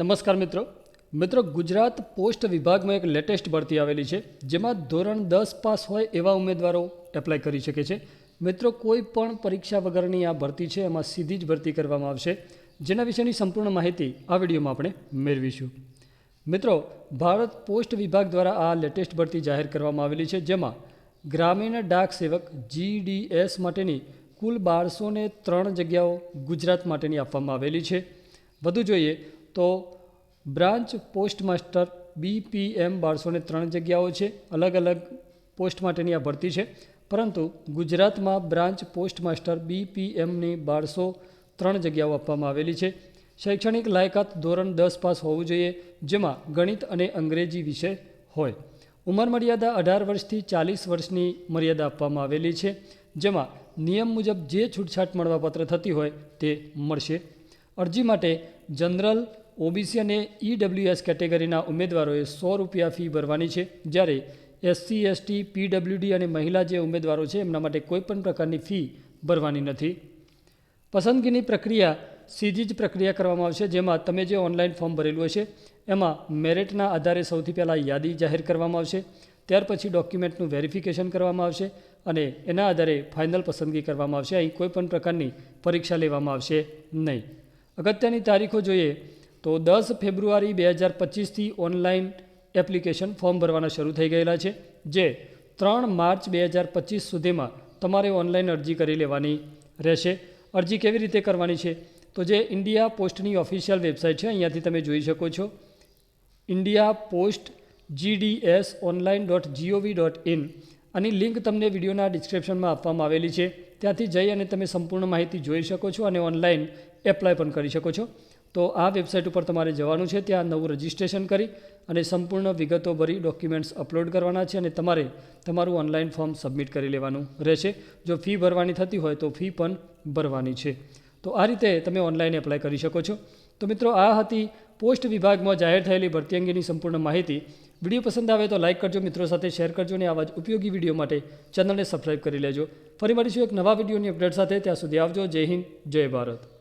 નમસ્કાર મિત્રો. મિત્રો, ગુજરાત પોસ્ટ વિભાગમાં એક લેટેસ્ટ ભરતી આવેલી છે, જેમાં ધોરણ દસ પાસ હોય એવા ઉમેદવારો એપ્લાય કરી શકે છે. મિત્રો, કોઈ પણ પરીક્ષા વગરની આ ભરતી છે, એમાં સીધી જ ભરતી કરવામાં આવશે. જેના વિશેની સંપૂર્ણ માહિતી આ વિડીયોમાં આપણે મેળવીશું. મિત્રો, ભારત પોસ્ટ વિભાગ દ્વારા આ લેટેસ્ટ ભરતી જાહેર કરવામાં આવેલી છે, જેમાં ગ્રામીણ ડાક સેવક જીડીએસ માટેની કુલ બારસો ત્રણ જગ્યાઓ ગુજરાત માટેની આપવામાં આવેલી છે. વધુ જોઈએ તો બ્રાન્ચ પોસ્ટ માસ્ટર બીપીએમ બારસો ને ત્રણ જગ્યાઓ છે. અલગ અલગ પોસ્ટ માટેની આ ભરતી છે. પરંતુ ગુજરાતમાં બ્રાન્ચ પોસ્ટ માસ્ટર બીપીએમની બારસો ત્રણ જગ્યાઓ આપવામાં આવેલી છે. શૈક્ષણિક લાયકાત ધોરણ દસ પાસ હોવું જોઈએ, જેમાં ગણિત અને અંગ્રેજી વિષય હોય. ઉંમર મર્યાદા અઢાર વર્ષથી ચાલીસ વર્ષની મર્યાદા આપવામાં આવેલી છે, જેમાં નિયમ મુજબ જે છૂટછાટ મળવાપાત્ર થતી હોય તે મળશે. અરજી માટે જનરલ, ઓબીસી અને ઈડબ્લ્યુએસ કેટેગરીના ઉમેદવારોએ સો રૂપિયા ફી ભરવાની છે. જ્યારે એસસી એસટી પીડબ્લ્યુડી અને મહિલા જે ઉમેદવારો છે, એમના માટે કોઈપણ પ્રકારની ફી ભરવાની નથી. પસંદગીની પ્રક્રિયા સીધી જ પ્રક્રિયા કરવામાં આવશે, જેમાં તમે જે ઓનલાઈન ફોર્મ ભરેલું હશે, એમાં મેરિટના આધારે સૌથી પહેલાં યાદી જાહેર કરવામાં આવશે, ત્યાર પછી ડોક્યુમેન્ટનું વેરિફિકેશન કરવામાં આવશે અને એના આધારે ફાઇનલ પસંદગી કરવામાં આવશે. અહીં કોઈપણ પ્રકારની પરીક્ષા લેવામાં આવશે નહીં. અગત્યની તારીખો જોઈએ તો દસ ફેબ્રુઆરી બે હજાર પચીસથી ઓનલાઈન એપ્લિકેશન ફોર્મ ભરવાના શરૂ થઈ ગયેલા છે, જે ત્રણ માર્ચ બે હજાર પચીસ સુધીમાં તમારે ઓનલાઈન અરજી કરી લેવાની રહેશે. અરજી કેવી રીતે કરવાની છે? તો જે ઇન્ડિયા પોસ્ટની ઓફિશિયલ વેબસાઇટ છે, અહીંયાથી તમે જોઈ શકો છો. India post GDS online dot GOV dot in આની લિંક તમને વિડીયોના ડિસ્ક્રિપ્શનમાં આપવામાં આવેલી છે. ત્યાંથી જઈ અને તમે સંપૂર્ણ માહિતી જોઈ શકો છો અને ઓનલાઈન એપ્લાય પણ કરી શકો છો. તો આ વેબસાઇટ ઉપર તમારે જવાનું છે, ત્યાં નવું રજિસ્ટ્રેશન કરી અને સંપૂર્ણ વિગતો ભરી ડોક્યુમેન્ટ્સ અપલોડ કરવાના છે અને તમારે તમારું ઓનલાઈન ફોર્મ સબમિટ કરી લેવાનું રહેશે. જો ફી ભરવાની થતી હોય તો ફી પણ ભરવાની છે. તો આ રીતે તમે ઓનલાઈન એપ્લાય કરી શકો છો. તો મિત્રો, આ હતી પોસ્ટ વિભાગમાં જાહેર થયેલી ભરતી અંગેની સંપૂર્ણ માહિતી. વીડિયો પસંદ આવે તો લાઇક કરજો, મિત્રો સાથે શેર કરજો અને આવા જ ઉપયોગી વીડિયો માટે ચેનલને સબસ્ક્રાઈબ કરી લેજો. ફરી મળીશું એક નવા વિડીયોની અપડેટ સાથે ત્યાં સુધી આવજો. જય હિન્દ, જય ભારત.